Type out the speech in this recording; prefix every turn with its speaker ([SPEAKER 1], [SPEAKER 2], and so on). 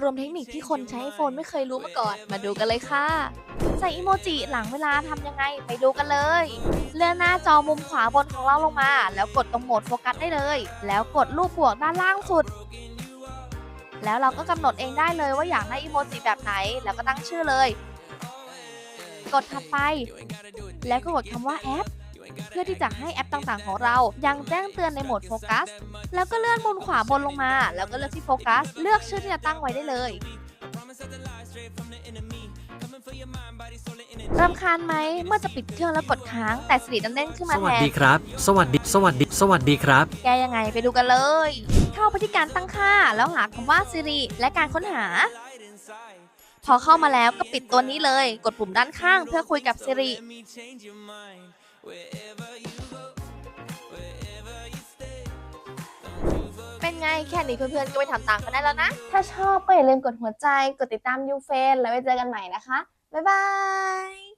[SPEAKER 1] รวมเทคนิคที่คนใช้ iPhone ไม่เคยรู้มาก่อน มาดูกันเลยค่ะ ใส่อีโมจิหลังเวลาทำยังไง ไปดูกันเลย เลื่อนหน้าจอมุมขวาบนของเราลงมา แล้วกดตรงโหมดโฟกัสได้เลย แล้วกดรูปบวกด้านล่างสุด แล้วเราก็กำหนดเองได้เลยว่าอยากได้อีโมจิแบบไหน แล้วก็ตั้งชื่อเลย กดถัดไป แล้วก็กดคำว่าแอป เพื่อที่จะให้แอปต่างๆของเรา ยังแจ้งเตือนในโหมดโฟกัส แล้วก็เลื่อนมุมขวาบนลงมา แล้วก็เลือกที่โฟกัส เลือกชื่อที่จะตั้งไว้ได้เลยรำคาญไหมเมื่อจะปิดเครื่องแล้วกดค้าง แต่สลิดนั้นเด้งขึ้น
[SPEAKER 2] ส
[SPEAKER 1] มาแท
[SPEAKER 2] วัส
[SPEAKER 1] น
[SPEAKER 2] ดีครับ สวัสดี สวัสดี สวัสดีครับ
[SPEAKER 1] แกยังไงไปดูกันเลย เข้าไปที่การตั้งค่า แล้วหาคำว่า Siri และการค้นหา พอเข้ามาแล้วก็ปิดตัวนี้เลย กดปุ่มด้านข้างเพื่อคุยกับ Siri เป็นไงแค่นี้เพื่อนๆก็ไปทำตามกันได้แล้วนะ ถ้าชอบก็อย่าลืมกดหัวใจ กดติดตามยูเฟนแล้วไว้เจอกันใหม่นะคะ บ๊ายบาย